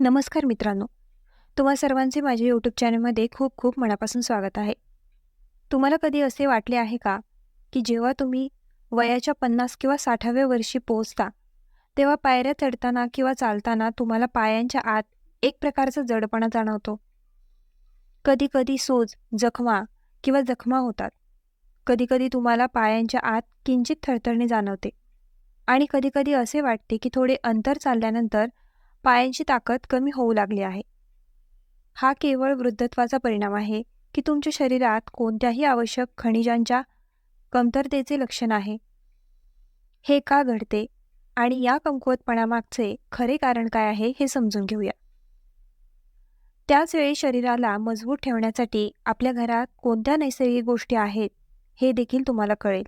नमस्कार मित्रांनो. तुम्हा सर्वांचे माझ्या यूट्यूब चॅनलमध्ये खूप खूप मनापासून स्वागत आहे. तुम्हाला कधी असे वाटले आहे का की जेव्हा तुम्ही वयाच्या पन्नास किंवा साठाव्या वर्षी पोहोचता तेव्हा पायऱ्या चढताना किंवा चालताना तुम्हाला पायांच्या आत एक प्रकारचा जडपणा जाणवतो? कधी कधी सोज जखमा किंवा जखमा होतात. कधीकधी तुम्हाला पायांच्या आत किंचित थरथरणे जाणवते. आणि कधीकधी असे वाटते की थोडे अंतर चालल्यानंतर पायांची ताकद कमी होऊ लागली आहे. हा केवळ वृद्धत्वाचा परिणाम आहे की तुमच्या शरीरात कोणत्याही आवश्यक खनिजांच्या कमतरतेचे लक्षण आहे. हे का घडते आणि या कमकुवतपणामागचे खरे कारण काय आहे हे समजून घेऊया. त्याच वेळी शरीराला मजबूत ठेवण्यासाठी आपल्या घरात कोणत्या नैसर्गिक गोष्टी आहेत हे देखील तुम्हाला कळेल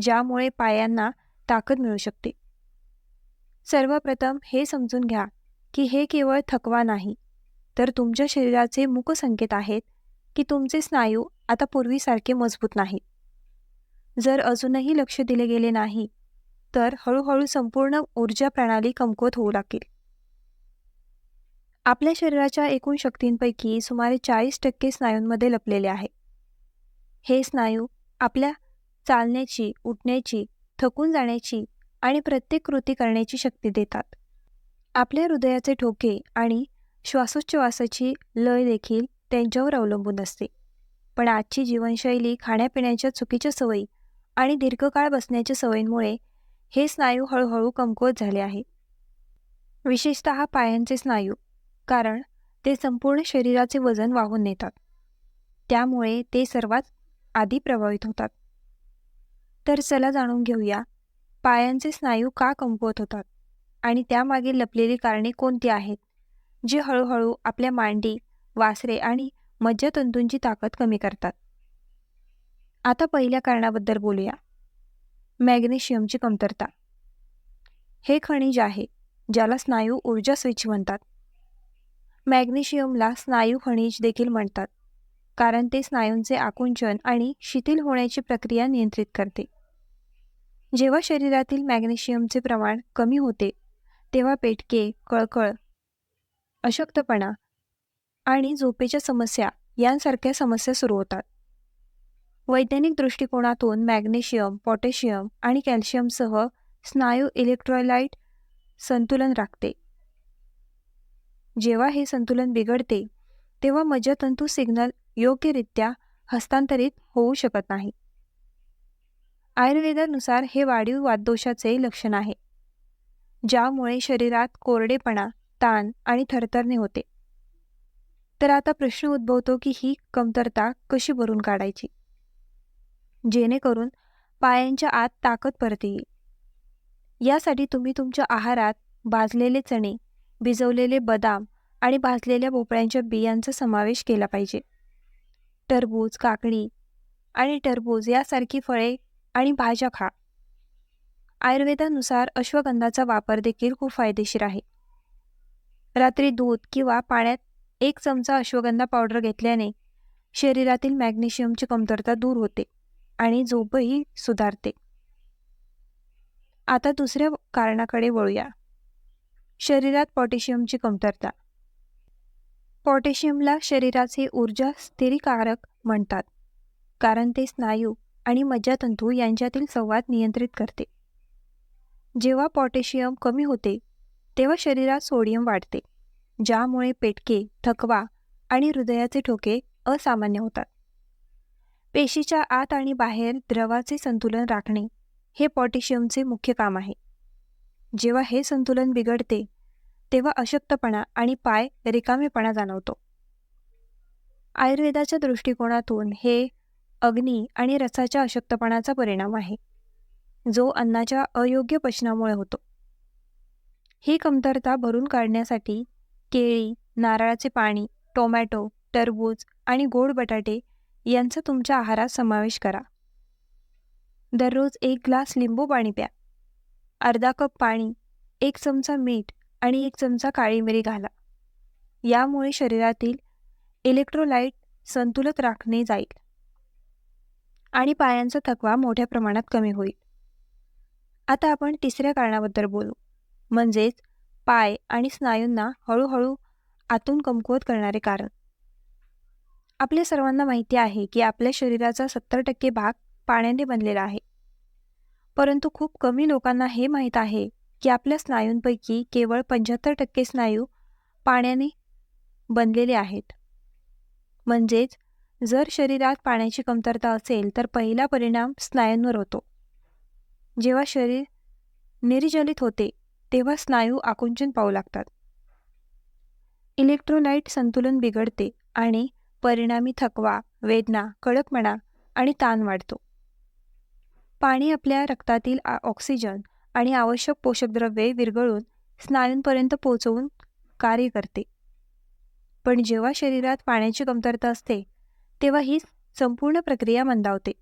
ज्यामुळे पायांना ताकद मिळू शकते. सर्वप्रथम हे समजून घ्या की हे केवळ थकवा नाही तर तुमच्या शरीराचे मुक संकेत आहेत की तुमचे स्नायू आता पूर्वीसारखे मजबूत नाहीत. जर अजूनही लक्ष दिले गेले नाही तर हळूहळू संपूर्ण ऊर्जा प्रणाली कमकुवत होऊ लागेल. आपल्या शरीराच्या एकूण शक्तींपैकी सुमारे चाळीस टक्के स्नायूंमध्ये लपलेले आहे. हे स्नायू आपल्या चालण्याची उठण्याची थकून जाण्याची आणि प्रत्येक कृती करण्याची शक्ती देतात. आपल्या हृदयाचे ठोके आणि श्वासोच्छवासाची लय देखील त्यांच्यावर अवलंबून असते. पण आजची जीवनशैली खाण्यापिण्याच्या चुकीच्या सवयी आणि दीर्घकाळ बसण्याच्या सवयींमुळे हे स्नायू हळूहळू कमकुवत झाले आहे. विशेषत पायांचे स्नायू कारण ते संपूर्ण शरीराचे वजन वाहून नेतात. त्यामुळे ते सर्वात आधी प्रभावित होतात. तर चला जाणून घेऊया पायांचे स्नायू का कमकुवत होतात? आणि त्यामागे लपलेली कारणे कोणती आहेत? जी हळूहळू आपल्या मांडी वासरे आणि मज्जातंतूंची ताकद कमी करतात. आता पहिल्या कारणाबद्दल बोलूया. मॅग्नेशियमची कमतरता. हे खनिज आहे ज्याला स्नायू ऊर्जा स्विच म्हणतात. मॅग्नेशियमला स्नायू खनिज देखील म्हणतात कारण ते स्नायूंचे आकुंचन आणि शिथिल होण्याची प्रक्रिया नियंत्रित करते. जेव्हा शरीरातील मॅग्नेशियमचे प्रमाण कमी होते तेव्हा पेटके कळकळ अशक्तपणा आणि झोपेच्या समस्या यांसारख्या समस्या सुरू होतात. वैज्ञानिक दृष्टिकोनातून मॅग्नेशियम पोटॅशियम आणि कॅल्शियमसह स्नायू इलेक्ट्रोलाइट संतुलन राखते. जेव्हा हे संतुलन बिघडते तेव्हा मज्जातंतू सिग्नल योग्यरित्या हस्तांतरित होऊ शकत नाही. आयुर्वेदानुसार हे वाढीव वातदोषाचे लक्षण आहे ज्यामुळे शरीरात कोरडेपणा ताण आणि थरथरणे होते. तर आता प्रश्न उद्भवतो की ही कमतरता कशी भरून काढायची? जेणेकरून पायांच्या आत ताकद परत येईल. यासाठी तुम्ही तुमच्या आहारात भाजलेले चणे भिजवलेले बदाम आणि भाजलेल्या भोपळ्यांच्या बियांचा समावेश केला पाहिजे. टरबूज काकडी आणि टरबूज यासारखी फळे आणि भाज्या खा. आयुर्वेदानुसार अश्वगंधाचा वापर देखील खूप फायदेशीर आहे. रात्री दूध किंवा पाण्यात एक चमचा अश्वगंधा पावडर घेतल्याने शरीरातील मॅग्नेशियमची कमतरता दूर होते आणि झोपही सुधारते. आता दुसऱ्या कारणाकडे वळूया. शरीरात पोटॅशियमची कमतरता. पोटॅशियमला शरीराचे ऊर्जा स्थिरीकारक म्हणतात कारण ते स्नायू आणि मज्जातंतू यांच्यातील संवाद नियंत्रित करते. जेव्हा पॉटॅशियम कमी होते तेव्हा शरीरात सोडियम वाढते ज्यामुळे पेटके थकवा आणि हृदयाचे ठोके असामान्य होतात. पेशीच्या आत आणि बाहेर द्रवाचे संतुलन राखणे हे पॉटॅशियमचे मुख्य काम आहे. जेव्हा हे संतुलन बिघडते तेव्हा अशक्तपणा आणि पाय रिकामेपणा जाणवतो. आयुर्वेदाच्या दृष्टिकोनातून हे अग्नी आणि रसाच्या अशक्तपणाचा परिणाम आहे. जो अन्नाच्या अयोग्य पचनामुळे होतो. ही कमतरता भरून काढण्यासाठी केळी नारळाचे पाणी टोमॅटो टरबूज आणि गोड बटाटे यांचा तुमच्या आहारात समावेश करा. दररोज एक ग्लास लिंबू पाणी प्या. अर्धा कप पाणी एक चमचा मीठ आणि एक चमचा काळी मिरी घाला. यामुळे शरीरातील इलेक्ट्रोलाइट संतुलित राखणे जाईल. आणि पायांचा थकवा मोठ्या प्रमाणात कमी होईल. आता आपण तिसऱ्या कारणाबद्दल बोलू. म्हणजेच पाय आणि स्नायूंना हळूहळू आतून कमकुवत करणारे कारण. आपल्या सर्वांना माहिती आहे की आपल्या शरीराचा सत्तर टक्के भाग पाण्याने बनलेला आहे. परंतु खूप कमी लोकांना हे माहीत आहे की आपल्या स्नायूंपैकी केवळ पंच्याहत्तर टक्के स्नायू पाण्याने बनलेले आहेत. म्हणजेच जर शरीरात पाण्याची कमतरता असेल तर पहिला परिणाम स्नायूंवर होतो. जेव्हा शरीर निर्जलित होते तेव्हा स्नायू आकुंचन पाहू लागतात. इलेक्ट्रोलाइट संतुलन बिघडते आणि परिणामी थकवा वेदना कडकपणा आणि ताण वाढतो. पाणी आपल्या रक्तातील ऑक्सिजन आणि आवश्यक पोषकद्रव्ये विरघळून स्नायूंपर्यंत पोहोचवून कार्य करते. पण जेव्हा शरीरात पाण्याची कमतरता असते तेव्हा ही संपूर्ण प्रक्रिया मंदावते.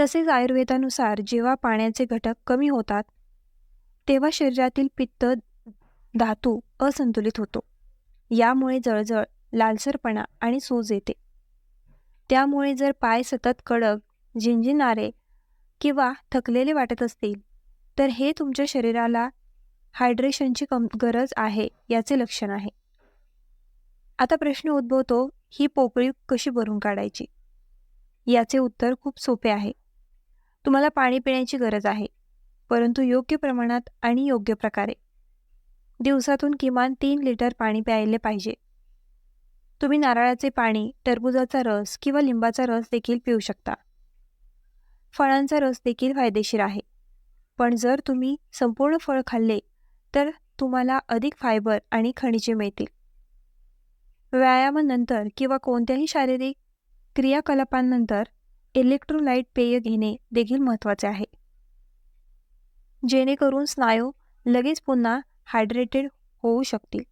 तसेच आयुर्वेदानुसार जेव्हा पाण्याचे घटक कमी होतात तेव्हा शरीरातील पित्त धातू असंतुलित होतो. यामुळे जळजळ लालसरपणा आणि सूज येते. त्यामुळे जर पाय सतत कडक झिंझिणारे किंवा थकलेले वाटत असतील तर हे तुमच्या शरीराला हायड्रेशनची कम गरज आहे याचे लक्षण आहे. आता प्रश्न उद्भवतो ही पोकळी कशी भरून काढायची? याचे उत्तर खूप सोपे आहे. तुम्हाला पाणी पिण्याची गरज आहे परंतु योग्य प्रमाणात आणि योग्य प्रकारे. दिवसातून किमान तीन लिटर पाणी प्यायले पाहिजे. तुम्ही नारळाचे पाणी टरबुजाचा रस किंवा लिंबाचा रस देखील पिऊ शकता. फळांचा रस देखील फायदेशीर आहे. पण जर तुम्ही संपूर्ण फळ खाल्ले तर तुम्हाला अधिक फायबर आणि खनिजे मिळतील. व्यायामानंतर किंवा कोणत्याही शारीरिक क्रियाकलापांनंतर इलेक्ट्रोलाइट पेय घेणे देखील महत्त्वाचे आहे. जेणेकरून स्नायू लगेच पुन्हा हायड्रेटेड होऊ शकतील.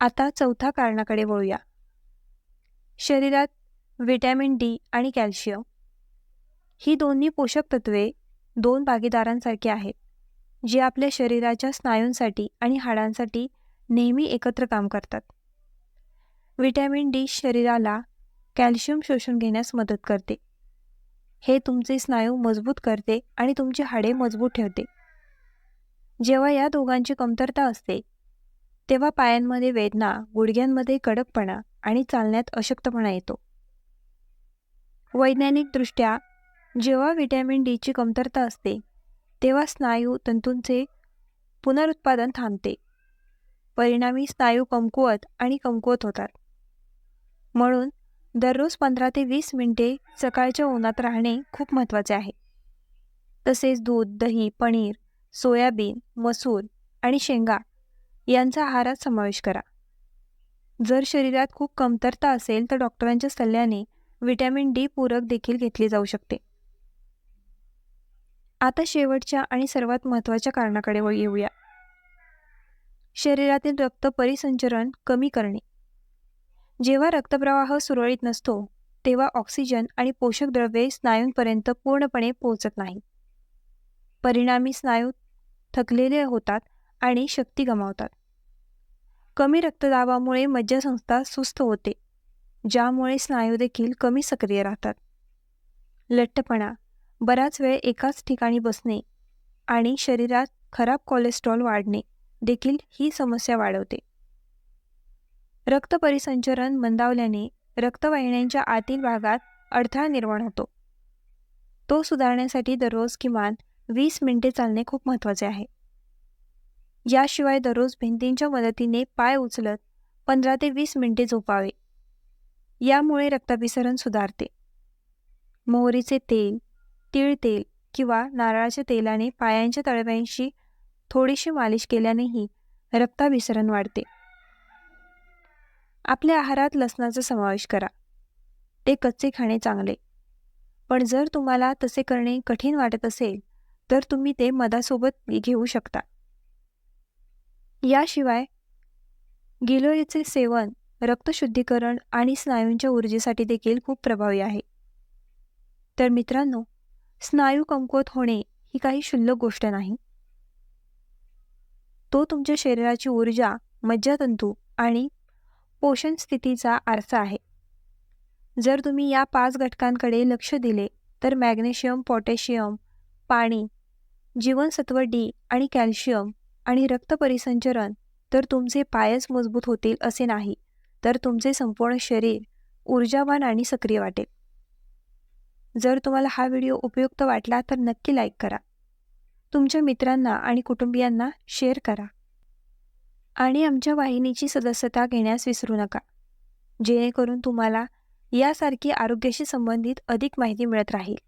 आता चौथा कारणाकडे वळूया. शरीरात व्हिटॅमिन डी आणि कॅल्शियम ही दोन्ही पोषक तत्वे दोन भागीदारांसारखी आहेत जे आपल्या शरीराच्या स्नायूंसाठी आणि हाडांसाठी नेहमी एकत्र काम करतात. व्हिटॅमिन डी शरीराला कॅल्शियम शोषून घेण्यास मदत करते. हे तुमचे स्नायू मजबूत करते आणि तुमची हाडे मजबूत ठेवते. जेव्हा या दोघांची कमतरता असते तेव्हा पायांमध्ये वेदना गुडघ्यांमध्ये कडकपणा आणि चालण्यात अशक्तपणा येतो. वैज्ञानिकदृष्ट्या जेव्हा व्हिटॅमिन डीची कमतरता असते तेव्हा स्नायू तंतूंचे पुनरुत्पादन थांबते. परिणामी स्नायू कमकुवत आणि कमकुवत होतात. म्हणून दररोज पंधरा ते वीस मिनिटे सकाळच्या उन्हात राहणे खूप महत्त्वाचे आहे. तसेच दूध दही पनीर सोयाबीन मसूर आणि शेंगा यांचा आहारात समावेश करा. जर शरीरात खूप कमतरता असेल तर डॉक्टरांच्या सल्ल्याने व्हिटॅमिन डी पूरक देखील घेतले जाऊ शकते. आता शेवटच्या आणि सर्वात महत्त्वाच्या कारणाकडे येऊया. शरीरातील रक्त परिसंचरण कमी करणे. जेव्हा रक्तप्रवाह सुरळीत नसतो तेव्हा ऑक्सिजन आणि पोषक द्रव्ये स्नायूंपर्यंत पूर्णपणे पोहोचत नाही परिणामी स्नायू थकलेले होतात आणि शक्ती गमावतात. कमी रक्तदाबामुळे मज्जासंस्था सुस्त होते ज्यामुळे स्नायू देखील कमी सक्रिय राहतात. लठ्ठपणा बराच वेळ एकाच ठिकाणी बसणे आणि शरीरात खराब कोलेस्ट्रॉल वाढणे देखील ही समस्या वाढवते. रक्त परिसंचरण मंदावल्याने रक्तवाहिन्यांच्या आतील भागात अडथळा निर्माण होतो. तो सुधारण्यासाठी दररोज किमान वीस मिनिटे चालणे खूप महत्त्वाचे आहे. याशिवाय दररोज भिंतींच्या मदतीने पाय उचलत पंधरा ते वीस मिनिटे झोपावे. यामुळे रक्ताभिसरण सुधारते. मोहरीचे तेल तीळ तेल किंवा नारळाच्या तेलाने पायांच्या तळव्यांशी थोडीशी मालिश केल्यानेही रक्ताभिसरण वाढते. आपल्या आहारात लसणाचा समावेश करा. ते कच्चे खाणे चांगले. पण जर तुम्हाला तसे करणे कठीण वाटत असेल तर तुम्ही ते मधासोबत घेऊ शकता. याशिवाय गिलोयचे सेवन रक्तशुद्धीकरण आणि स्नायूंच्या ऊर्जेसाठी देखील खूप प्रभावी आहे. तर मित्रांनो स्नायू कमकुवत होणे ही काही क्षुल्लक गोष्ट नाही. तो तुमच्या शरीराची ऊर्जा मज्जातंतू आणि पोषण स्थितीचा आरसा आहे. जर तुम्ही या पाच घटकांकडे लक्ष दिले तर मॅग्नेशियम पोटॅशियम पाणी जीवनसत्व डी आणि कॅल्शियम आणि रक्त परिसंचरण तर तुमचे पायच मजबूत होतील असे नाही तर तुमचे संपूर्ण शरीर ऊर्जावान आणि सक्रिय वाटेल. जर तुम्हाला हा व्हिडिओ उपयुक्त वाटला तर नक्की लाईक करा. तुमच्या मित्रांना आणि कुटुंबियांना शेअर करा. आणि आमच्या वाहिनीची सदस्यता घेण्यास विसरू नका. जेणेकरून तुम्हाला यासारखी आरोग्याशी संबंधित अधिक माहिती मिळत राहील.